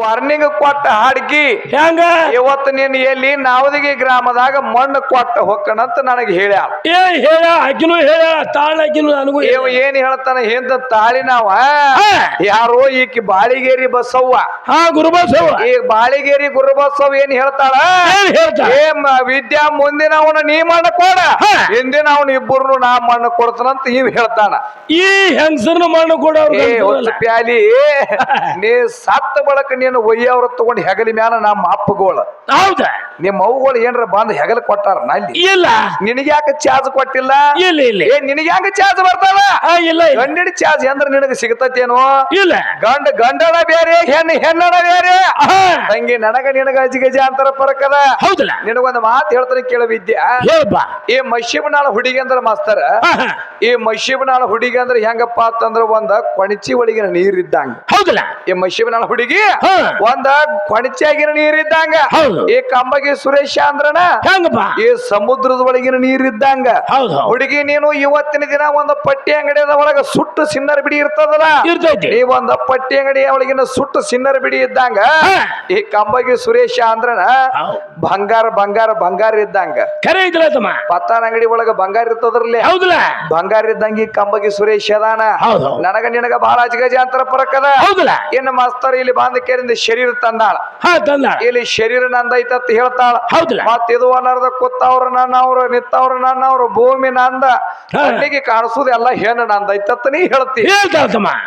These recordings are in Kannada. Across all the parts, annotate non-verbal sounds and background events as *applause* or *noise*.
ವಾರ್ನಿಂಗ್ ಕೊಟ್ಟ ಹಾಡ್ಗಿ ಹೆಂಗ? ಇವತ್ತು ನೀನ್ ಎಲ್ಲಿ ನಾವದಿಗೆ ಗ್ರಾಮದಾಗ ಮಣ್ಣು ಕೊಟ್ಟ ಹೊಕ್ಕಣಂತ ನನಗೆ ಹೇಳ್ಯಾಳ ಏ ಹೇಳ ಆಕಿನೂ ಹೇಳ ತಾಳ ಆಕಿನೂ ನನಗೂ ಇವ ಏನ್ ಹೇಳ್ತಾನ? ಹಿಂದ ತಾಳಿ ನಾವ. ಯಾರೋ ಈಕಿ ಬಾಳಿಗೇರಿ ಬಸವ್ವ. ಹಾ ಗುರುಬಸವ ಈ ಬಾಳಿಗೇರಿ ಗುರುಬಸವ್ ಏನ್ ಹೇಳ್ತಾಳ? ಏನ್ ಹೇಳ್ತಾ ಏ ಮ- ವಿದ್ಯಾ ಮುಂದಿನ ಅವನ ನೀ ಮಣ್ಣು ಕೊಡ. ಹಿಂದಿನ ಅವನ ಇಬ್ಬರು ನಾ ಮಣ್ಣು ಕೊಡ್ತಾನಂತ ಇವ್ ಹೇಳ್ತಾನ. ಈ ಹೆಂಗಸರ್ನ ಮಣ್ಣು ಕೂಡ ಏ ಹೊತ್ತು ಪ್ಯಾಲಿ *laughs* ನೀ ಸತ್ತ ಬಳಕ ನೀನು ಒಯ್ಯವ್ರ ತಗೊಂಡು ಹೆಗಲಿ ಮ್ಯಾಲ ನಮ್ಮ ಅಪ್ಪಗೋಳ. ಹೌದಾ? ನಿಮ್ಮ ಅವ್ಗಳು ಏನ್ರ ಬಂದ್ ಹೆಗಲ್ ಕೊಟ್ಟಾರ ನಲ್ಲಿ ಇಲ್ಲ? ನಿನಗೆ ಯಾಕೆ ಚಾರ್ಜ್ ಕೊಟ್ಟಿಲ್ಲ? ಇಲ್ಲ ಇಲ್ಲ. ಏ ನಿನಗೆ ಯಾಕೆ ಚಾರ್ಜ್ ಬರ್ತಾವ ಇಲ್ಲ ಗಂಡಿನ ಚಾರ್ಜ್ ಎಂದ್ರೆ ನಿನಗೆ ಸಿಗತೇನೋ ಇಲ್ಲ. ಗಂಡ ಗಂಡನ ಬೇರೆ ಹೆಣ್ಣು ಹೆಣ್ಣನ ಬೇರೆ. ಹಂಗೆ ತಂಗಿ ನನಗ ನಿನಗ ಅಜಿಗಜ ಅಂತರ ಪರಕದ. ಹೌದಲ್ಲ. ನಿನಗೊಂದು ಮಾತು ಹೇಳ್ತಾರೆ ಕೇಳ ವಿದ್ಯಾ. ಹೇಳಪ್ಪ ಈ ಮಶಿಬನಾಳ ಹುಡುಗಿ ಅಂದ್ರ ಮಾಸ್ತರ ಈ ಮಶಿಬನಾಳ ಹುಡುಗಿ ಅಂದ್ರ ಹೆಂಗಪ್ಪ ಅಂತಂದ್ರ ಒಂದ ಕೊಣಚಿ ಒಳಗಿನ ನೀರಿದ್ದಂಗ. ಹೌದಲ್ಲ. ಈ ಮಶಿಬನಾಳ ಹುಡುಗಿ. ಒಂದ ಕೊಣಚಿಯಾಗಿನ ನೀರಿದ್ದಂಗ ಈ ಕಂಬಗಿ ಸುರೇಶ ಅಂದ್ರನ ಈ ಸಮುದ್ರದ ಒಳಗಿನ ನೀರಿದ್ದಂಗ ಹುಡುಗಿ ನೀನು ಇವತ್ತಿನ ದಿನ ಒಂದು ಪಟ್ಟಿ ಅಂಗಡಿಯದ ಒಳಗ ಸುಟ್ಟು ಸಿನ್ನರ್ ಬಿಡಿ ಇರ್ತದಲ್ಲ? ನೀ ಒಂದ ಪಟ್ಟಿ ಅಂಗಡಿಯ ಒಳಗಿನ ಸುಟ್ಟು ಸಿನ್ನರ್ ಬಿಡಿ ಇದ್ದಂಗ ಈ ಕಂಬಗಿ ಸುರೇಶ ಅಂದ್ರನ ಬಂಗಾರ ಬಂಗಾರ ಬಂಗಾರ ಇದ್ದಂಗ. ಪತ್ತಾನ ಅಂಗಡಿ ಒಳಗ ಬಂಗಾರ ಇರ್ತದ್ರಲ್ಲಿ? ಬಂಗಾರ ಇದ್ದಂಗ ಈ ಕಂಬಗಿ ಸುರೇಶ್ ಅದಾನ. ನನಗ ನಿನಗ ಬಹಳ ಅಜಗಜ ಅಂತರ ಪರಕದ. ಹೌದಲ್ಲ. ಇನ್ನು ಮಾಸ್ತರ್ ಇಲ್ಲಿ ಬಾಂಧಕೇರಿಂದ ಶರೀರ ತಂದಾಳ. ಹಾ ತಂದಾಳ. ಇಲ್ಲಿ ಶರೀರ ಅಂತ ಹೇಳ್ತಾಳ. ಹೌದಲ್ಲ ಮತ್ ಇದು ಅನ್ನರ್ದ ಕೂತವ್ರ ನನ್ನವ್ರು ನಿತ್ತವ್ರ ನನ್ನವ್ರು ಭೂಮಿ ನಂದ. ಅಲ್ಲಿಗೆ ಕಣ್ಣಿಗೆ ಕಾಣಿಸುದು ಎಲ್ಲ ಹೆಣ್ಣು ನಂದೈತ ನೀ ಹೇಳ್ತಿ.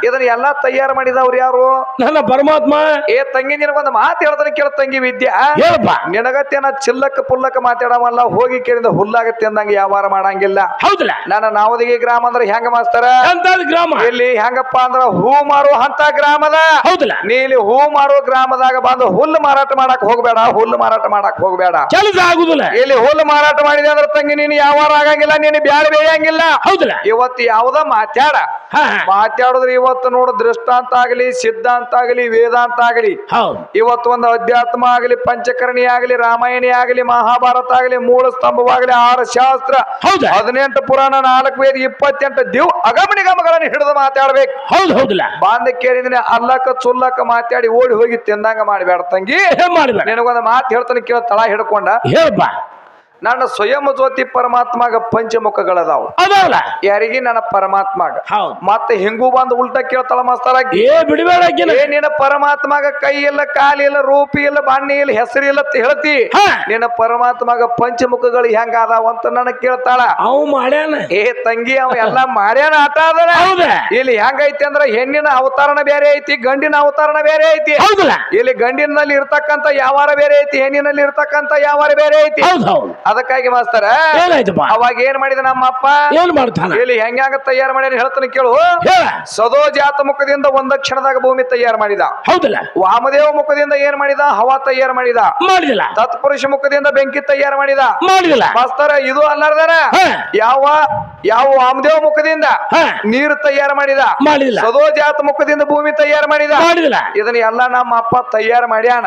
ಇದನ್ನ ಎಲ್ಲಾ ತಯಾರು ಮಾಡಿದವ್ರು ಯಾರು? ನನ್ನ ಪರಮಾತ್ಮ. ಏ ತಂಗಿ ನಿನಗೊಂದು ಮಾತು ಹೇಳ್ತಾನೆ ಕೇಳ ತಂಗಿ ವಿದ್ಯಾ. ಹೇಳಪ್ಪ. ನಿನಗತ್ತೇನ ಚಿಲ್ಲಕ್ಕ ಪುಲ್ಲಕ್ಕ ಮಾತಾಡವಲ್ಲ ಹೋಗಿ ಕೇಳಿದ ಹುಲ್ಲಾಗತ್ತೆ ಅಂದಂಗ ವ್ಯವಹಾರ ಮಾಡಂಗಿಲ್ಲ. ಹೌದಲ್ಲ ನನ್ನ ನಾವದಿಗೆ ಗ್ರಾಮ ಅಂದ್ರೆ ಹೆಂಗ ಮಾಡ್ತಾರ ಎಂತಾದ ಗ್ರಾಮ? ಇಲ್ಲಿ ಹೆಂಗಪ್ಪ ಅಂದ್ರ ಹೂ ಮಾರುವ ಅಂತ ಗ್ರಾಮದ. ಹೌದಲ್ಲ ನೀ ಇಲ್ಲಿ ಹೂ ಮಾರೋ ಗ್ರಾಮದಾಗ ಬಂದು ಹುಲ್ಲು ಮಾರಾಟ ಮಾಡಕ್ ಹೋಗ್ಬೇಡ ಹುಲ್ಲು ಮಾರಾಟ ಮಾಡಕ್ ಹೋಗ್ಬೇಡ. ಕೆಲಸ ಆಗುದಿಲ್ಲ. ಇಲ್ಲಿ ಹುಲ್ಲು ಮಾರಾಟ ಮಾಡಿದೆ ಅಂದ್ರೆ ತಂಗಿ ನೀನು ಯಾವಾರ ಆಗಂಗಿಲ್ಲ ನೀನು ಬ್ಯಾಡ ಬೇಯಂಗಿಲ್ಲ ಹೌದಲ್ಲ. ಇವತ್ತು ಯಾವ್ದ ಮಾತಾಡ. ಮಾತಾಡಿದ್ರೆ ಇವತ್ತು ನೋಡು ದೃಷ್ಟಾಂತ ಆಗಲಿ ಸಿದ್ಧಾಂತ ಆಗಲಿ ವೇದಾಂತ ಆಗಲಿ ಇವತ್ತು ಒಂದು ಅಧ್ಯಾತ್ಮ ಆಗಲಿ ಪಂಚಕರ್ಣಿ ಆಗಲಿ ರಾಮಾಯಣಿ ಆಗಲಿ ಮಹಾಭಾರತ ಆಗಲಿ ಮೂಲ ಸ್ತಂಭವಾಗಲಿ ಆರು ಶಾಸ್ತ್ರ ಹೌದಾ. ಹದಿನೆಂಟು ಪುರಾಣ ನಾಲ್ಕು ವೇದ ಇಪ್ಪತ್ತೆಂಟು ದಿವ್ ಅಗಮನಿಗಮಗಳನ್ನು ಹಿಡಿದು ಮಾತಾಡ್ಬೇಕು. ಹೌದು ಹೌದಲ್ಲ. ಬಾಂಧ ಕೇಳಿದ್ರೆ ಅಲ್ಲಕ್ಕ ಚುಲ್ಲಕ್ಕ ಮಾತಾಡಿ ಓಡಿ ಹೋಗಿ ತಿಂದಂಗ ಮಾಡಬೇಡ ತಂಗಿ. ಮಾಡಿಲ್ಲ? ನಿನಗೊಂದು ಮಾತು ಹೇಳ್ತಾನೆ ಕೇಳ ತಳ ಹಿಡ್ಕೊಂಡ. ಹೇಳಪ್ಪ ನನ್ನ ಸ್ವಯಂ ಜ್ಯೋತಿ ಪರಮಾತ್ಮಗ ಪಂಚಮುಖಗಳದಾವ. ಅದಲ್ಲ? ಯಾರಿಗೆ ನನ್ನ ಪರಮಾತ್ಮಗ? ಹೌದು. ಮತ್ತೆ ಹೆಂಗೂ ಬಂದು ಉಲ್ಟಾ ಕೇಳ್ತಾಳ ಮಾಸ್ತರ? ಏ ಬಿಡಬೇಡ ಆಕಿನ. ಏ ನಿನ್ನ ಪರಮಾತ್ಮಗ ಕೈ ಇಲ್ಲ ಕಾಲಿ ಇಲ್ಲ ರೂಪಿ ಇಲ್ಲ ಬಾಣಿ ಇಲ್ಲ ಹೆಸರು ಇಲ್ಲ ಅಂತ ಹೇಳ್ತಿ. ಹಾ. ನಿನ್ನ ಪರಮಾತ್ಮಗ ಪಂಚಮುಖಗಳು ಹೆಂಗ ಅದಾವ ಅಂತ ನನ್ನ ಕೇಳ್ತಾಳ. ಅವ್ ಮಾಡ್ಯಾನ. ಏ ತಂಗಿ ಅವ ಎಲ್ಲ ಮಾಡ್ಯಾನ ಆಟ ಅದನ ಹೌದ. ಇಲ್ಲಿ ಹೆಂಗೈತಿ ಅಂದ್ರ ಹೆಣ್ಣಿನ ಅವತಾರಣ ಬೇರೆ ಐತಿ ಗಂಡಿನ ಅವತಾರಣ ಬೇರೆ ಐತಿ. ಹೌದಲ್ಲ? ಇಲ್ಲಿ ಗಂಡಿನಲ್ಲಿ ಇರ್ತಕ್ಕಂತ ಯಾವಾರ ಬೇರೆ ಐತಿ ಹೆಣ್ಣಿನಲ್ಲಿ ಇರ್ತಕ್ಕಂತ ಯಾವಾರ ಬೇರೆ ಐತಿ. ಹೌದು ಹೌದು. ಅದಕ್ಕಾಗಿ ಮಾಸ್ತರ ಏನಾಯ್ತಪ್ಪ? ಅವಾಗ ಏನ್ ಮಾಡಿದ ನಮ್ಮ ಅಪ್ಪ ಏನ್ ಮಾಡ್ತಾನ ಇಲ್ಲಿ ಹೆಂಗ ತಯಾರು ಮಾಡ್ಯಾರ ಹೇಳ್ತಾನೆ ಕೇಳು. ಹೇಳ. ಸದೋ ಜಾತ ಮುಖದಿಂದ ಒಂದ ಕ್ಷಣದಾಗ ಭೂಮಿ ತಯಾರು ಮಾಡಿದ. ಹೌದಲ್ಲ? ವಾಮದೇವ ಮುಖದಿಂದ ಏನ್ ಮಾಡಿದ? ಹವಾ ತಯಾರು ಮಾಡಿದ. ಮಾಡಿದಿಲ್ಲ? ತತ್ಪುರುಷ ಮುಖದಿಂದ ಬೆಂಕಿ ತಯಾರು ಮಾಡಿದ. ಮಾಡಿದಿಲ್ಲ? ಮಾಸ್ತರ ಇದು ಅಲ್ಲಾರ್ದಾರ? ಯಾವ ಯಾವ ವಾಮದೇವ ಮುಖದಿಂದ ನೀರು ತಯಾರು ಮಾಡಿದ? ಮಾಡಿದಿಲ್ಲ. ಸದೋ ಜಾತ ಮುಖದಿಂದ ಭೂಮಿ ತಯಾರು ಮಾಡಿದ? ಮಾಡಿದಿಲ್ಲ. ಇದನ್ನ ಎಲ್ಲಾ ನಮ್ಮ ಅಪ್ಪ ತಯಾರು ಮಾಡ್ಯಾನ.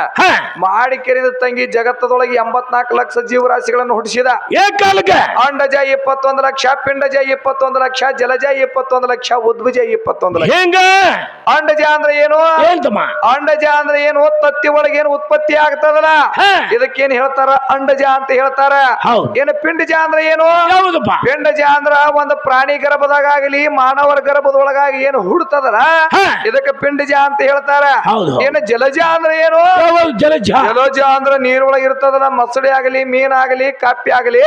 ಮಾಡಿ ಕೆರಿದ ತಂಗಿ ಜಗತ್ತದೊಳಗೆ ಎಂಬತ್ನಾಲ್ಕು ಲಕ್ಷ ಜೀವರಾಶಿಗಳನ್ನು ಹುಟ್ಟಿಸಿದ. ಏಕಾಲಕ್ಕೆ. ಕಾಲಕ್ಕೆ ಅಂಡಜ ಇಪ್ಪತ್ತೊಂದು ಲಕ್ಷ ಪಿಂಡಜ ಇಪ್ಪತ್ತೊಂದು ಲಕ್ಷ ಜಲಜ ಇಪ್ಪತ್ತೊಂದು ಲಕ್ಷ ಉದ್ಭುಜ ಇಪ್ಪತ್ತೊಂದು ಲಕ್ಷ. ಹೆಂಗ? ಅಂಡಜ ಅಂದ್ರೆ ಏನು? ಅಂಡಜ ಅಂದ್ರೆ ಏನು? ತತ್ತಿ ಒಳಗೆ ಏನು ಉತ್ಪತ್ತಿ ಆಗ್ತದಲ್ಲ? ಇದಕ್ಕೇನು ಹೇಳ್ತಾರ? ಅಂಡಜ ಅಂತ ಹೇಳ್ತಾರ. ಏನು ಪಿಂಡಜ ಅಂದ್ರೆ ಏನು? ಪಿಂಡಜ ಅಂದ್ರ ಒಂದು ಪ್ರಾಣಿ ಗರ್ಭದಾಗ ಆಗಲಿ ಮಾನವರ ಗರ್ಭದೊಳಗಾಗಿ ಏನು ಹುಡ್ತದಲ್ಲ? ಇದಕ್ಕೆ ಪಿಂಡಜ ಅಂತ ಹೇಳ್ತಾರ. ಏನು ಜಲಜ ಅಂದ್ರೆ ಏನು? ಜಲಜ? ಜಲಜ ಅಂದ್ರ ನೀರೊಳಗೆ ಇರ್ತದಲ್ಲ ಮಸಡಿ ಆಗಲಿ ಮೀನಾಗಲಿ ಕಪ್ಪಿ ಆಗಲಿ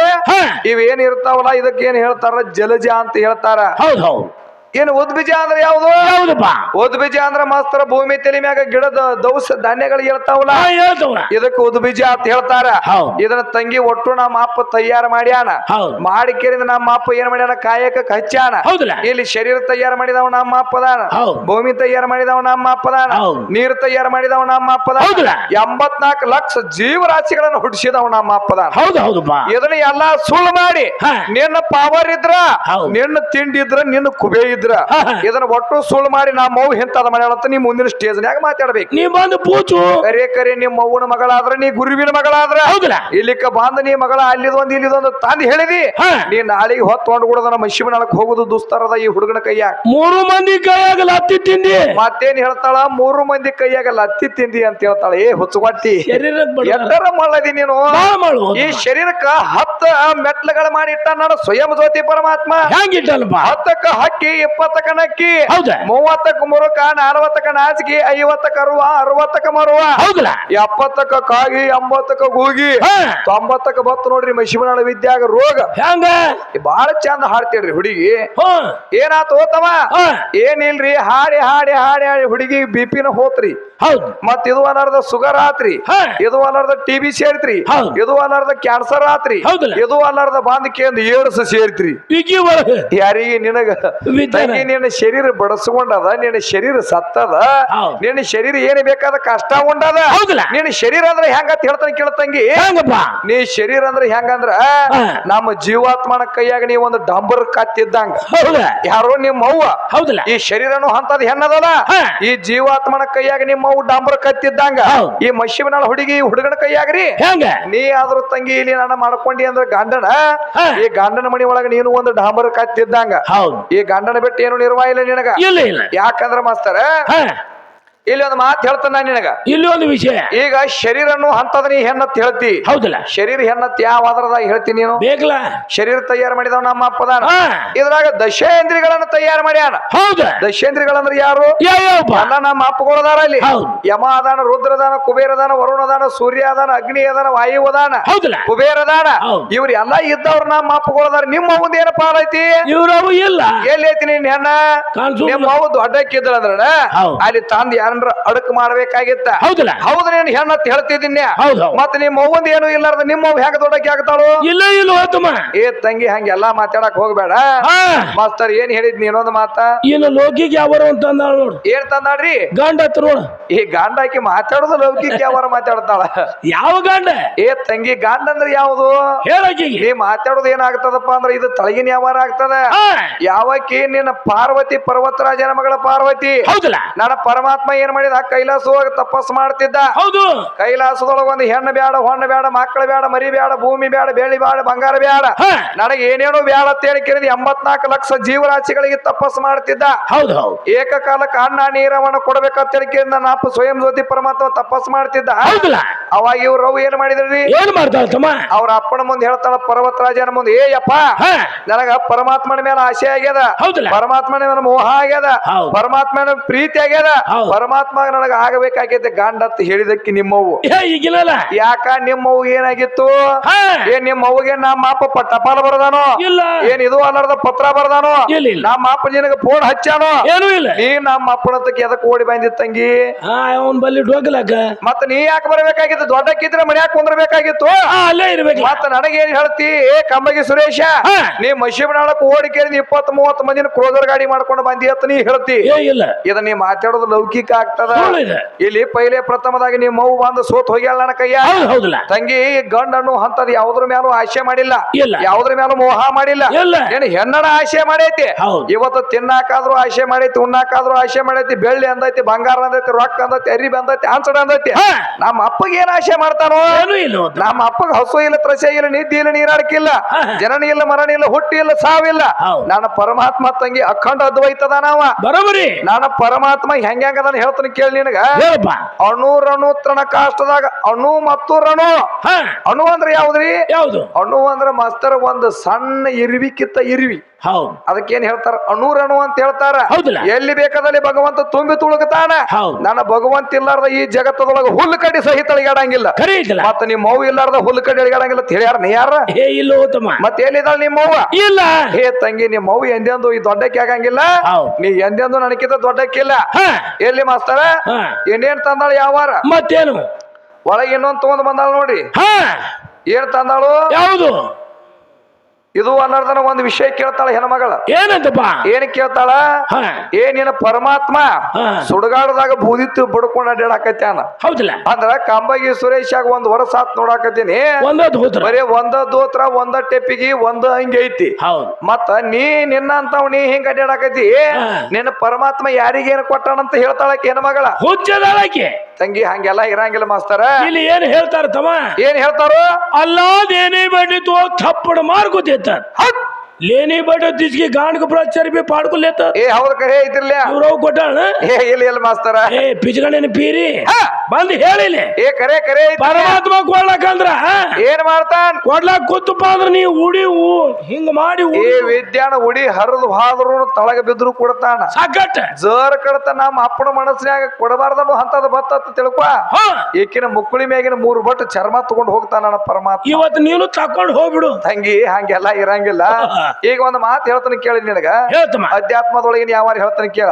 ಇವೇನ್ ಇರ್ತಾವಲ್ಲ ಇದಕ್ಕೆ ಏನ್ ಹೇಳ್ತಾರ? ಜಲಜ ಅಂತ ಹೇಳ್ತಾರ. ಹೌದು ಹೌದು. ಏನು ಉದ್ಬೀಜ ಅಂದ್ರೆ ಯಾವುದು? ಉದ್ ಉದ್ಬೀಜ ಅಂದ್ರೆ ಮಾಸ್ತರ ಭೂಮಿ ತಲೆ ಮ್ಯಾಗ ಗಿಡದ ದೌಸ ಧಾನ್ಯಗಳು ಹೇಳ್ತಾವಲ್ಲ? ಇದಕ್ಕೆ ಉದ್ಬೀಜ ಅಂತ ಹೇಳ್ತಾರ. ಇದನ್ನ ತಂಗಿ ಒಟ್ಟು ನಮ್ಮ ಅಪ್ಪ ತಯಾರ ಮಾಡ್ಯಾನ. ಮಾಡಿ ಕೇಳಿದ ನಮ್ಮ ಅಪ್ಪ ಏನ್ ಮಾಡ್ಯಾನ? ಕಾಯಕಕ್ಕೆ ಹಚ್ಚಾನ ಇಲ್ಲಿ ಶರೀರ ತಯಾರು ಮಾಡಿದವ ನಮ್ಮ ಅಪ್ಪದಾನ ಭೂಮಿ ತಯಾರು ಮಾಡಿದವ ನಮ್ಮ ಅಪ್ಪದಾನ. ನೀರು ತಯಾರು ಮಾಡಿದವ ನಮ್ಮ ಅಪ್ಪದಾನ ಹೌದಲ್ಲ. ಎಂಬತ್ನಾಲ್ಕು ಲಕ್ಷ ಜೀವರಾಶಿಗಳನ್ನ ಹುಟ್ಟಿಸಿದವ ನಮ್ಮ ಅಪ್ಪದಾನ ಇದನ್ನ ಎಲ್ಲಾ ಸುಳ್ಳು ಮಾಡಿ. ನಿನ್ನ ಪವರ್ ಇದ್ರ ನಿನ್ನ ತಿಂಡಿ ಇದ್ರ ನಿನ್ನ ಕುಬೆ ಇದ್ರ. ಇದ್ರ. ಇದನ್ನ ಒಟ್ಟು ಸುಳ್ಳು ಮಾಡಿ ನಾ ಮೌ ಹಿಂತದ ಮಾಡ್ಯಾಳತ್ತ ನೀ ಮುಂದಿನ ಸ್ಟೇಜ್ನ್ಯಾಗ ಮಾತಾಡ್ಬೇಕು. ನೀ ಬಂದು ಪೂಚು. ಕರೆ ಕರೆ ನಿಮ್ಮ ಮೌನ ಮಗಳಾದ್ರ ನೀ ಗುರುವಿನ ಮಗಳಾದ್ರ. ಹೌದಲ್ಲ. ಇಲ್ಲಿಕ್ಕ ಬಂದ ನೀ ಮಗಳ ಅಲ್ಲಿದೊಂದು ಇಲ್ಲಿದೊಂದು ತಂದು ಹೇಳಿದಿ. ನೀ ನಾಳಿಗೆ ಹೊತ್ತೊಂಡು ಕೂಡ ನಮ್ಮ ಹೋಗುದು ದುಸ್ತರದ ಈ ಹುಡುಗನ ಕೈಯಾಗ. ಮೂರು ಮಂದಿ ಕೈಯಾಗ ಲತ್ತಿ ತಿಂದಿ. ಮತ್ತೇನ್ ಹೇಳ್ತಾಳ? ಮೂರು ಮಂದಿ ಕೈಯಾಗ ಲತ್ತಿ ತಿಂದಿ ಅಂತ ಹೇಳ್ತಾಳ. ಏ ಹುಚ್ಚುಗಟ್ಟಿ. ಎಲ್ಲರ ಮಳ್ಳದಿ ನೀನು? ಈ ಶರೀರಕ್ಕ ಹತ್ತ ಮೆಟ್ಲುಗಳು ಮಾಡಿಟ್ಟ ನಾನು ಸ್ವಯಂ ಜ್ಯೋತಿ ಪರಮಾತ್ಮ. ಹತ್ತಕ್ಕ ಹಕ್ಕಿ ಇಪ್ಪತ್ತಕ್ಕ ನಕ್ಕಿ ಹೌದ? ಮೂವತ್ತಕ್ಕ ಮುರುಕ ನಲವತ್ತಕ್ಕ ನಾಚಿಕೆ ಐವತ್ತಕ್ಕ ಅರುವ ಅರವತ್ತಕ್ಕ ಮರುವ. ಹೌದಲ್ಲ ಎಪ್ಪತ್ತಕ್ಕ ಕಾಗಿ ಎಂಬತ್ತಕ್ಕ ಗೂಗಿ. ತೊಂಬತ್ತಕ್ಕ ಬತ್ತು ನೋಡ್ರಿ ಶಿವನಾಳ ವಿದ್ಯಾಗ ರೋಗ. ಹೆಂಗ? ಬಹಳ ಚಂದ ಹಾಡ್ತೇಳ್ರಿ ಹುಡುಗಿ. ಏನಾತ ಓತವ? ಏನಿಲ್ರಿ ಹಾಡಿ ಹಾಡಿ ಹಾಡಿ ಹಾಡಿ ಹುಡುಗಿ ಬಿಪಿನ ಹೋತ್ರಿ. ಹೌದು. ಮತ್ ಇದು ಅನರ್ಧ ಸುಗರ್ ಆತ್ರಿ. ಇದು ಅನರ್ಧ ಟಿಬಿ ಸೇರ್ತ್ರಿ. ಇದು ಅನರ್ಧ ಕ್ಯಾನ್ಸರ್ ಆತ್ರಿ? ಇದು ಅನರ್ಧ ಬಾಂಧಿಕೆ ಒಂದು ಏಡ್ಸ್ ಸೇರ್ತ್ರಿ. ಯಾರಿಗೆ ನಿನಗ ನಿನ್ನ ಶರೀರ ಬಡಸ್ಕೊಂಡದ ನಿನ್ನ ಶರೀರ ಸತ್ತದ. ನಿನ್ನ ಶರೀರ ಏನ್ ಬೇಕಾದ ಕಷ್ಟ ಉಂಡದ? ನಿನ್ನ ಶರೀರ ಅಂದ್ರೆ ಹೆಂಗ ಹೇಳ್ತಾನೆ ಕೇಳ್ತಂಗಿ ನೀ ಶರೀರ ಅಂದ್ರೆ ಹೆಂಗಂದ್ರ ನಮ್ಮ ಜೀವಾತ್ಮನ ಕೈಯಾಗ ನೀ ಒಂದು ಡಂಬರ್ ಕತ್ತಿದ್ದಂಗ. ಯಾರೋ ನಿಮ್ಮ ಅವ್ವ ಈ ಶರೀರನು ಅಂತದ್ ಹೆಣ್ಣದ. ಈ ಜೀವಾತ್ಮನ ಕೈಯಾಗ ನಿಮ್ಮ ಅವು ಡಾಂಬರ್ ಕತ್ತಿದ್ದಂಗ. ಈ ಮಶಿಬನಾಳ ಹುಡುಗಿ ಹುಡುಗನ ಕೈಯಾಗ್ರಿ. ಹೆಂಗ? ನೀ ಆದ್ರೂ ತಂಗಿ ಇಲ್ಲಿ ನಾನು ಮಾಡ್ಕೊಂಡಿ ಅಂದ್ರೆ ಗಂಡನ. ಈ ಗಂಡನ ಮನಿ ಒಳಗ ನೀನು ಒಂದು ಡಾಂಬರ್ ಕತ್ತಿದ್ದಂಗ. ಈ ಗಂಡನ ಬಿಟ್ಟು ಏನು ನಿರ್ವಾಹ ಇಲ್ಲ ನಿನಗ? ಯಾಕಂದ್ರ ಮಾಸ್ತರ? ಇಲ್ಲಿ ಒಂದು ಮಾತು ಹೇಳ್ತಾನ ನಾನು ನಿನಗ. ಇಲ್ಲಿ ಒಂದು ವಿಷಯ. ಈಗ ಶರೀರನು ಹಂತದ ನೀ ಹೆಣ್ಣತ್ ಹೇಳ್ತಿ. ಹೌದಲ್ಲ? ಶರೀರ ಹೆಣ್ಣತ್ ಯಾವ ಆಧಾರದಾಗ ಹೇಳ್ತೀನಿ ನೀನು? ಬೇಕಲ್ಲ ಶರೀರ ತಯಾರು ಮಾಡಿದವ ನಮ್ಮ ಅಪ್ಪದ ಇದ್ರಾಗ ದಶೇಂದ್ರಿಗಳನ್ನ ತಯಾರು ಮಾಡ್ಯಾನ. ಹೌದು. ದಶೇಂದ್ರಿಗಳಂದ್ರ ಯಾರು? ಎಲ್ಲ ನಮ್ಮ ಅಪ್ಪಗಳದಾರ ಅಲ್ಲಿ. ಯಮ ಅದಾನ ರುದ್ರದಾನ ಕುಬೇರದಾನ ವರುಣದಾನ ಸೂರ್ಯ ಅದಾನ ಅಗ್ನಿ ಅದಾನ ವಾಯು ಅದಾನ. ಹೌದಲ್ಲ? ಕುಬೇರದಾನ. ಇವ್ರ ಎಲ್ಲ ಇದ್ದವ್ರ ನಮ್ಮ ಅಪ್ಪಗಳದಾರ ನಿಮ್ಮ ಅವಂದ ಏನ ಐತಿ? ಇವ್ರವು ಇಲ್ಲ. ಎಲ್ಲಿ ಐತಿ ನಿನ್ ಹೆಣ್ಣ? ನಿಮ್ಮ ಅವು ಹೌದು. ಅಲ್ಲಿ ತಂದ್ ಯಾರನ್ರ ಅಡಕ್ ಮಾಡ್ಬೇಕಾಗಿತ್ತ. ಹೌದಲ್ಲ? ಹೌದು ನೀನ್ ಹೆಣ್ಣತ್ ಹೇಳ್ತಿದ್ದೀನಿ ಹೌದು. ಮತ್ ನಿಮ್ಮ ಅವ್ವಂದ ಏನು ಇಲ್ಲಾರ್ದ ನಿಮ್ಮ ಅವ್ ಹೆಂಗ ದೊಡ್ಡಕ್ಕೆ ಆಗ್ತಾಳು? ಇಲ್ಲ ಇಲ್ಲ ಹೋತಮ್ಮ ಏ ತಂಗಿ ಹಂಗೆಲ್ಲಾ ಮಾತಾಡಕ್ ಹೋಗ್ಬೇಡ. ಹಾ. ಮಾಸ್ತರ್ ಏನ್ ಹೇಳಿದ್ ನೀನೊಂದ್ ಮಾತ? ಇಲ್ಲ ಲೋಕಿಗೆ ಅಂದಾಳ ನೋಡು. ಏನ್ ತಂದಾಡ್ರಿ ಗಂಡ ಹತ್ರ ನೋಡು. ಈ ಗಾಂಡಾಕಿ ಮಾತಾಡೋದು ಲೌಕಿಕ ಯಾವಾರ ಮಾತಾಡ್ತಾಳ? ಯಾವ ಗಂಡ? ಏ ತಂಗಿ ಗಾಂಡ ಅಂದ್ರೆ ಯಾವುದು? ಹೇಳಕಿಗೆ ನೀ ಮಾತಾಡೋದು ಏನಾಗ್ತದಪ್ಪ ಅಂದ್ರೆ ಇದು ತಳಗಿನ ವ್ಯವಹಾರ ಆಗ್ತದ? ಯಾವಕ್ಕೆ ಯಾವಕ್ಕಿ ನಿನ್ನ ಪಾರ್ವತಿ ಪರ್ವತರಾಜನ ಮಗಳ ಪಾರ್ವತಿ? ಹೌದಲ್ಲ? ನನ್ನ ಪರಮಾತ್ಮ ಏನ್ ಮಾಡಿದ? ಕೈಲಾಸವಾಗ ತಪಸ್ ಮಾಡ್ತಿದ್ದ. ಹೌದು. ಕೈಲಾಸದೊಳಗ ಒಂದು ಹೆಣ್ಣು ಬ್ಯಾಡ ಹೊಣ್ಣು ಬ್ಯಾಡ ಮಕ್ಕಳು ಬ್ಯಾಡ ಮರಿ ಬ್ಯಾಡ ಭೂಮಿ ಬ್ಯಾಡ ಬೆಳಿ ಬ್ಯಾಡ ಬಂಗಾರ ಬ್ಯಾಡ. ನನಗೆ ಏನೇನು ಬ್ಯಾಡ ಅಂತೇಳಿ ಕೇಳಿದ ಎಂಬತ್ನಾಲ್ಕು ಲಕ್ಷ ಜೀವರಾಶಿಗಳಿಗೆ ತಪಸ್ ಮಾಡ್ತಿದ್ದ. ಹೌದು ಹೌದು. ಏಕಕಾಲಕ್ಕೆ ಅನ್ನ ನೀರವನ್ನು ಕೊಡ್ಬೇಕಂತ ಹೇಳಿ ಕೇಳಿದ ಸ್ವಯಂ ಜ್ಯೋತಿ ಪರಮಾತ್ಮ ತಪಸ್ ಮಾಡ್ತಿದ್ದ. ಹೌದಲ್ಲ. ಅವಾಗ ಇವ್ರ ರವು ಏನ್ ಮಾಡಿದ್ರಿ? ಏನ್ ಮಾಡ್ತಾಳ ತಮ್ಮ? ಅವ್ರ ಅಪ್ಪನ ಮುಂದೆ ಹೇಳ್ತಾಳ ಪರ್ವತ ರಾಜನ ಮುಂದೆ ಏ ಯಪ್ಪ ನನಗ ಪರಮಾತ್ಮನ ಮೇಲೆ ಆಸೆ ಆಗ್ಯದ. ಪರಮಾತ್ಮನ ಮೇಲೆ ಮೋಹ ಆಗ್ಯದ. ಪರಮಾತ್ಮನ ಪ್ರೀತಿ ಆಗ್ಯದ. ಪರಮಾತ್ಮ ನನಗ ಆಗಬೇಕಾಗ್ಯದ ಗಾಂಡ ಅಂತ ಹೇಳಿದಕ್ಕೆ ನಿಮ್ಮವು ಯಾಕ ನಿಮ್ಮವು ಏನಾಗಿತ್ತು? ಏ ಏನ್ ನಿಮ್ಮವ್ಗೆ ನಮ್ಮ ಅಪ್ಪ ಟಪಾಲ ಬರ್ದಾನೋ? ಇಲ್ಲ. ಏನ್ ಇದು ಅಲ್ಲರದ ಪತ್ರ ಬರ್ದಾನೋ? ನಮ್ಮ ಅಪ್ಪ ನಿನಗ ಫೋನ್ ಹಚ್ಚಾನೋ? ಏನು ಇಲ್ಲ. ನೀ ನಮ್ಮ ಅಪ್ಪನ ಎದಕ್ ಓಡಿ ಬಂದಿತ್ತಂಗಿ ಅವನ್ ಬಲ್ಲಿ ಡೋಗಲಕ್ಕ. ಮತ್ತ ನೀ ಯಾಕೆ ಬರ್ಬೇಕಾಗಿತ್ತು? ದೊಡ್ಡಕ್ಕಿದ್ರೆ ಮನ್ಯಾಗ ಕುಂದ್ರಬೇಕಾಗಿತ್ತು. ಅಲ್ಲೇ ಇರ್ಬೇಕು. ನನಗೆ ನನಗೇನ್ ಹೇಳ್ತಿ? ಏ ಕಂಬಗಿ ಸುರೇಶ. ನೀ ಮಶೀಬನಾಳಕ್ ಓಡಿ ಕೇಳಿ ಇಪ್ಪತ್ ಮೂವತ್ ಮಂದಿನ ಕ್ರೋಸರ್ ಗಾಡಿ ಮಾಡ್ಕೊಂಡು ಬಂದಿ ಅಂತ ನೀ ಹೇಳ್ತಿ. ಇಲ್ಲ. ಇದ ನೀ ಮಾತಾಡೋದು ಲೌಕಿಕ ಆಗ್ತದ. ಇಲ್ಲಿ ಪೈಲೆ ಪ್ರಥಮದಾಗಿ ನೀ ಮೌ ಬಂದು ಸೋತ್ ಹೋಗ್ಯಾಳ ನನ್ನ ಕೈಯ. ತಂಗಿ ಗಂಡನ್ನು ಅಂತದ್ ಯಾವ್ದ್ರ ಮೇಲೂ ಆಶೆ ಮಾಡಿಲ್ಲ. ಯಾವ್ದ್ರ ಮೇಲೂ ಮೋಹ ಮಾಡಿಲ್ಲ. ಏನ್ ಹೆಣ್ಣನ ಆಶೆ ಮಾಡೈತಿ. ಇವತ್ತು ತಿನ್ನಾಕಾದ್ರೂ ಆಶೆ ಮಾಡೈತಿ ಉಣ್ಣಾಕಾದ್ರೂ ಆಶೆ ಮಾಡೈತಿ ಬೆಳ್ಳಿ ಅಂದೈತಿ ಬಂಗಾರ ಅಂದೈತಿ ರೊಕ್ಕ ಅಂದೈತಿ ಅರಿಬಿ ಅಂದೈತಿ ಆನ್ಸಡ್ ಅಂದೈತಿ. ನಮ್ಮ ಅಪ್ಪಗೆ ಏನ್ ಆಶೆ ಮಾಡ್ತಾನೋ? ಏನೂ ಇಲ್ಲ ನಮ್ಮ ಅಪ್ಪಗ ಹಸು ಇಲ್ಲ ತ್ರಸೆ ಇಲ್ಲ ನಿದ್ದೆ ಇಲ್ಲ ನೀರಾಡಕಿಲ್ಲ. ಜನನ ಇಲ್ಲ ಮರಣ ಇಲ್ಲ ಹುಟ್ಟಿ ಇಲ್ಲ ಸಾವಿಲ್ಲ ನಾನು ನನ್ನ ಪರಮಾತ್ಮ ತಂಗಿ ಅಖಂಡ ಅದ್ವೈತದ ನಾವ ಬರೋಬರಿ. ನಾನು ಪರಮಾತ್ಮ ಹೆಂಗ ಹೆಂಗದಾನ ಹೇಳ್ತಾನೆ ಕೇಳಿ ನಿನಗ. ಹೇಳಪ್ಪ. ಅಣು ರಣು ತೃಣ ಕಾಷ್ಟದಾಗ ಅಣು ಮತ್ತು ರಣು. ಹಾ. ಅಣು ಅಂದ್ರೆ ಯಾವ್ದ್ರಿ? ಯಾವುದು? ಅಣು ಅಂದ್ರೆ ಮಸ್ತರ ಒಂದು ಸಣ್ಣ ಇರುವಿಕಿತ್ತ ಇರುವಿ. ಹೌದು. ಅದಕ್ಕೇನ್ ಹೇಳ್ತಾರ? ಅಣುರಣು ಅಂತ ಹೇಳ್ತಾರ? ಎಲ್ಲಿ ಬೇಕಾದಲ್ಲಿ ಭಗವಂತ ತುಂಬಿ ತುಳುಕತಾನ. ನನ್ನ ಭಗವಂತ ಇಲ್ಲಾರ್ದ ಈ ಜಗತ್ತದೊಳಗ ಹುಲ್ಲು ಕಡಿ ಸಹಿತ ಅಳಿಗಾಡಂಗಿಲ್ಲ ಮತ್ತೆ ನಿಮ್ಮ ಮೌ ಇಲ್ಲಾರ್ದ ಹುಲ್ಲು ಕಡಿ ಅಳಿಗಾಡಂಗಿಲ್ಲ ಅಂತ ಹೇಳ್ಯಾರ ನೀ ಯಾರ? ಇಲ್ಲ ಮತ್ತೆ ಎಲ್ಲಿದ್ದಾಳ ನಿಮ್ಮ ಇಲ್ಲ. ಹೇ ತಂಗಿ ನಿಮ್ಮ ಮೌ ಎಂದೆಂದು ಈ ದೊಡ್ಡಕ್ಕೆ ಆಗಂಗಿಲ್ಲ. ನೀ ಎಂದೆಂದು ನನಗಿಂತ ದೊಡ್ಡಕ್ಕಿಲ್ಲ. ಎಲ್ಲಿ ಮಾಸ್ತಾರ? ಇನ್ನೇನ್ ಏನೇನ್ ತಂದಾಳ ಯಾವಾರ ಮತ್ತೇನು? ಒಳಗೆ ಇನ್ನೊಂದು ತಗೊಂಡ್ ಬಂದಾಳ ನೋಡಿ. ಹಾ. ಏನ್ ತಂದಾಳು? ಯಾವುದು? ಇದು ಅನ್ನೋದನ್ನ ಒಂದು ವಿಷಯ ಕೇಳ್ತಾಳ ಹೆಣ್ಮಗಳ. ಏನಂತಪ್ಪ? ಏನ್ ಕೇಳ್ತಾಳ? ಏನಿನ ಪರಮಾತ್ಮ ಸುಡಗಾಡದಾಗ ಬೂದಿತ್ತು ಬಡ್ಕೊಂಡ್ ಅಡ್ಡಾಡಕತ್ಯಾನ ಹೌದಿಲ್ಲ. ಅಂದ್ರ ಕಂಬಗಿ ಸುರೇಶ್ ಆಗ ಒಂದ್ ವರ್ಷ ಆತ್ ನೋಡಾಕತ್ತೀನಿ. ಬರೀ ಒಂದ ದೋತ್ರ ಒಂದ ಟೆಪ್ಪಿಗಿ ಒಂದ ಹಂಗೆ ಐತಿ. ಹೌದು. ಮತ್ತ ನೀ ನಿನ್ನ ಅಂತವ್ ನೀ ಹಿಂಗ ಅಡ್ಡಾಡಕತಿ ನಿನ್ನ ಪರಮಾತ್ಮ ಯಾರಿಗೇನು ಕೊಟ್ಟಾನಂತ ಹೇಳ್ತಾಳಕ್ಕೆ ಹೆಣ್ಮಗಳ? ಹುಚ್ಚದಾಳಕ್ಕೆ. ತಂಗಿ ಹಂಗೆಲ್ಲ ಇರಂಗಿಲ್ಲ ಮಾಸ್ತರ. ಇಲ್ಲಿ ಏನ್ ಹೇಳ್ತಾರ ತಮ್ಮ? ಏನ್ ಹೇಳ್ತಾರೋ? ಅಲ್ಲಾದೇನೇ ಬಂದಿತ್ತು ಥಪ್ಪಡ ಮಾರ್ಕೋತೇತ ಲೇನಿ ಬಡ ದಿಸ್ಗಿ ಗಾಂಡ್ ಪ್ರಚಾರ ಬಿ ಪಾಡ್ಕೊಲ್ಲೇತ ಏ ಹೌದ ಕರೆ ಐತಿರ್ಲ ಇವ್ರವ್ ಕೊಟ್ಟಾಳ? ಏ ಇಲ್ಲಿ ಎಲ್ಲಿ ಮಾಸ್ತರ. ಏ ಪಿಜ್ಗಣೇನ ಪೀರಿ? ಬಂದ್ ಹೇಳಿಲಿ. ಏ ಕರೆ ಕರೆ ಐತಿ. ಪರಮಾತ್ಮ ಕೊಡ್ಲಕ್ಕಂದ್ರ ಏನ್ ಮಾಡ್ತಾನ್? ಕೊಡ್ಲಾಕ್ ಕೂತಪ್ಪ ಅಂದ್ರ ನೀ ಉಡಿ ಊ- ಹಿಂಗ್ ಮಾಡಿ ಏ ವಿದ್ಯಾನ ಉಡಿ ಹರಿದು ಹಾದ್ರು ತಳಗ ಬಿದ್ರು ಕೊಡ್ತಾನ. ಸಾಕಟ್ಟ. ಜರ್ ಕಡತ ನಮ್ಮ ಅಪ್ಪನ ಮನಸ್ಸಿನಾಗ ಕೊಡಬಾರ್ದನ್ನು ಅಂತದ ಬತ್ತ ತಿಳ್ಕೊ. ಹಾ. ಈಕಿನ ಮುಕ್ಕುಳಿ ಮೇಗಿನ ಮೂರು ಬಟ್ ಚರ್ಮ ತಗೊಂಡ್ ಹೋಗ್ತಾನ ಪರಮಾತ್ಮ. ಇವತ್ ನೀನು ತಕೊಂಡ್ ಹೋಗ್ಬಿಡು. ತಂಗಿ ಹಂಗೆಲ್ಲ ಇರಂಗಿಲ್ಲ. ಈಗ ಒಂದ್ ಮಾತು ಹೇಳ್ತಾನೆ ಕೇಳಿ ನಿನಗ. ಹೇಳ್ತಮ್ಮ ಅಧ್ಯಾತ್ಮದೊಳಗಿನ ಯಾವ ಹೇಳ್ತಾನೆ ಕೇಳ.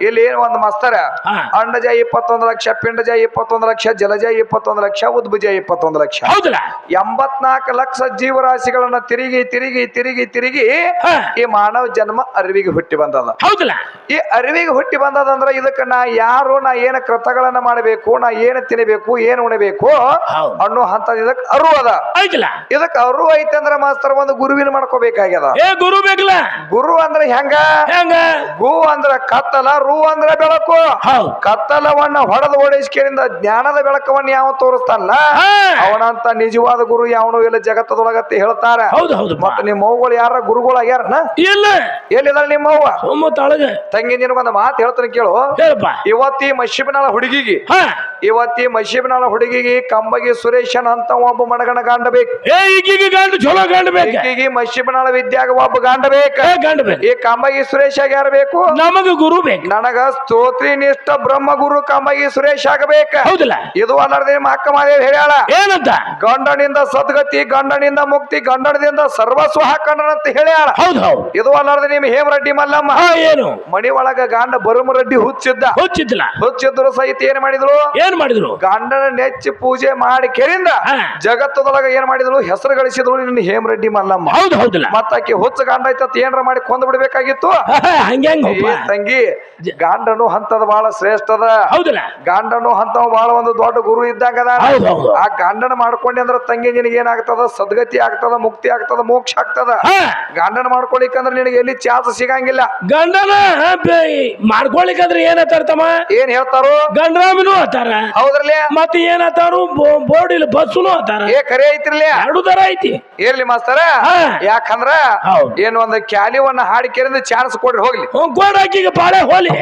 ಇಲ್ಲಿ ಏನ್ ಒಂದ್ ಮಸ್ತರ? ಹಾ. ಅಂಡಜ ಇಪ್ಪತ್ತೊಂದು ಲಕ್ಷ ಪಿಂಡಜ ಇಪ್ಪತ್ತೊಂದು ಲಕ್ಷ ಜಲಜ ಇಪ್ಪತ್ತೊಂದು ಲಕ್ಷ ಉದ್ಭುಜ ಇಪ್ಪತ್ತೊಂದು ಲಕ್ಷ. ಹೌದಲ್ಲ? ಎಂಬತ್ನಾಲ್ಕು ಲಕ್ಷ ಜೀವರಾಶಿಗಳನ್ನ ತಿರುಗಿ ತಿರುಗಿ ತಿರುಗಿ ತಿರುಗಿ ಈ ಮಾನವ ಜನ್ಮ ಅರಿವಿಗೆ ಹುಟ್ಟಿ ಬಂದದ. ಹೌದಲ್ಲ? ಈ ಅರಿವಿಗೆ ಹುಟ್ಟಿ ಬಂದದಂದ್ರೆ ಇದಕ್ಕ ನಾ ಯಾರು ನಾ ಏನ ಕೃತಗಳನ್ನ ಮಾಡಬೇಕು ನಾ ಏನ ತಿನ್ನಬೇಕು ಏನು ಉಣಬೇಕು ಅನ್ನೋ ಅರುವದ ಇದಕ್ ಅರು ಅದ. ಇದಕ್ಕೆ ಅರು ಅರು ಐತಂದ್ರ ಮಾಸ್ತರ್ ಒಂದು ಗುರುವಿನ ಮಾಡ್ಕೋಬೇಕಾಗ್ಯದ. ಗುರು ಬೇಕಲ್ಲ? ಗುರು ಅಂದ್ರೆ ಹೆಂಗ? ಗು ಅಂದ್ರ ಕತ್ತಲ ರು ಅಂದ್ರ ಬೆಳಕು. ಕತ್ತಲವನ್ನ ಹೊಡೆದು ಹೊಡೆದ ಓಡಿಸ್ಕೆಯಿಂದ ಜ್ಞಾನದ ಬೆಳಕವನ್ನು ಯಾವ ತೋರಿಸ್ತಾನಲ್ಲ ಅವನಂತ ನಿಜವಾದ ಗುರು ಯಾವನು ಇಲ್ಲ ಜಗತ್ತದೊಳಗತ್ತೆ ಹೇಳ್ತಾರ. ಹೌದು ಹೌದು. ಮತ್ತ ನಿಮ್ಮ ಅವ್ಗಳು ಯಾರ? ಗುರುಗಳು ಇಲ್ಲ! ಎಲ್ಲಿದಾಳ ನಿಮ್ಮ ಅವ್ವ? ತಂಗಿ ನಿನಗೊಂದು ಮಾತು ಹೇಳ್ತಾನೆ ಕೇಳು. ಇವತ್ತಿ ಮಶಿಬನಾಳ ಹುಡುಗಿಗೆ ಇವತ್ತಿ ಮಶೀಬ್ನಾಳ ಹುಡುಗಿಗೆ ಕಂಬಗಿ ಸುರೇಶನ್ ಅಂತ ಒಬ್ಬ ಮಡಗಣ ಗಾಂಡ ಬೇಕು ಏ ಈಗೀಗ ಗಂಡು ಚಲೋ ಗಂಡು ಬೇಕ. ಈಕಿಗೆ ಮಶಿಬನಾಳ ವಿದ್ಯಾಗ ಒಬ್ಬ ಗಾಂಡ ಬೇಕ ಏ ಗಂಡು ಬೇಕ. ಈ ಕಂಬಗಿ ಸುರೇಶ್ ಯಾರು ಬೇಕು? ನಮಗ ಗುರು ಬೇಕು. ನನಗ ಸ್ತೋತ್ರಿ ನಿಷ್ಠ ಬ್ರಹ್ಮ ಗುರು ಕಂಬಗಿ ಸುರೇಶ್ ಆಗಬೇಕು ಹೌದಲ್ಲ. ಇದು ಅಲ್ಲದೆ ನಿಮ್ಮ ಅಕ್ಕ ಮಾದೇವ್ ಹೇಳ್ಯಾಳ. ಏನಂತ? ಗಂಡನಿಂದ ಸದ್ಗತಿ ಗಂಡನಿಂದ ಮುಕ್ತಿ ಗಂಡನದಿಂದ ಸರ್ವಸ್ವ ಹಾಕೊಂಡನಂತ ಹೇಳ್ಯಾಳ. ಹೌದು ಹೌದು. ಇದು ಅಲ್ಲದೆ ನಿಮ್ ಹೇಮರೆಡ್ಡಿ ಮಲ್ಲಮ್ಮ. ಏನು? ಮಣಿ ಒಳಗ ಗಾಂಡ ಬರುಮರೆಡ್ಡಿ ಹುಚ್ಚಿದ್ದ. ಹುಚ್ಚಿದ್ಲ ಹುಚ್ಚಿದ್ರು ಸಹಿತ ಏನ್ ಮಾಡಿದ್ರು? ಏನ್ ಮಾಡಿದ್ರು? ಗಂಡನ ನೆಚ್ಚಿ ಪೂಜೆ ಮಾಡಿ ಕೆರಿಂದ ಹಾ. ಜಗತ್ತದೊಳಗ ಏನ್ ಮಾಡಿದ್ರು ಹೆಸರು ಗಳಿಸಿದ್ರು ನಿನ್ನ ಹೇಮರೆಡ್ಡಿ ಮಲ್ಲಮ್ಮ. ಹೌದು ಹೌದಲ್ಲ. ಮತ್ತಾಕಿ ಹುಚ್ಚ ಗಂಡ ಐತತ್ ಏನ್ರ ಮಾಡಿ ಕೊಂದ್ ಬಿಡ್ಬೇಕಾಗಿತ್ತು? ಏ ತಂಗಿ ಗಾಂಡನು ಹಂತದ ಬಹಳ ಶ್ರೇಷ್ಠದ. ಹೌದಲ್ಲ. ಗಾಂಡನು ಹಂತವ ಬಹಳ ಒಂದು ದೊಡ್ಡ ಗುರು ಇದ್ದಂಗ ಅದ ಹೌದು ಹೌದು. ಆ ಗಂಡನ ಮಾಡ್ಕೊಂಡಿ ಅಂದ್ರ ತಂಗಿ ನಿನಗೆ ಏನಾಗ್ತದ? ಸದ್ಗತಿ ಆಗ್ತದ ಮುಕ್ತಿ ಆಗ್ತದ ಮೋಕ್ಷ ಆಗ್ತದ. ಹಾ. ಗಂಡನ ಮಾಡ್ಕೊಳಿಕಂದ್ರ ನಿನಗೆ ಎಲ್ಲಿ ಚಾನ್ಸ್ ಸಿಗಂಗಿಲ್ಲ. ಗಂಡನ ಮಾಡ್ಕೊಳಿಕಂದ್ರೆ ಏನತ್ತಾರ ತಮ್ಮ ಏನ್ ಹೇಳ್ತಾರೋ? ಗಂಡರಾಮಿನೂ ಅತ್ತಾರ ಹೌದ್ರಲ್ಲೇ ಮತ್ತೆ ಏನತ್ತಾರು ಬೋರ್ಡ್ ಇಲ್ಲಿ ಬಸ್ಸುನು ಅತ್ತಾರ ಏ ಕರೆ ಐತ್ರಿಲೇ ಎರಡು ತರ ಐತಿ. ಇರ್ಲಿ ಮಾಸ್ತರ. ಯಾಕಂದ್ರ ಏನ್ ಒಂದು ಕ್ಯಾಲಿವನ್ನ ಹಾಡಿಕೆರಿಂದ ಚಾನ್ಸ್ ಕೊಡ್ರಿ ಹೋಗ್ಲಿ. ಕೋಡ್ ಹಾಕಿಗ ಬಾಳೆ ಹೋಲಿ.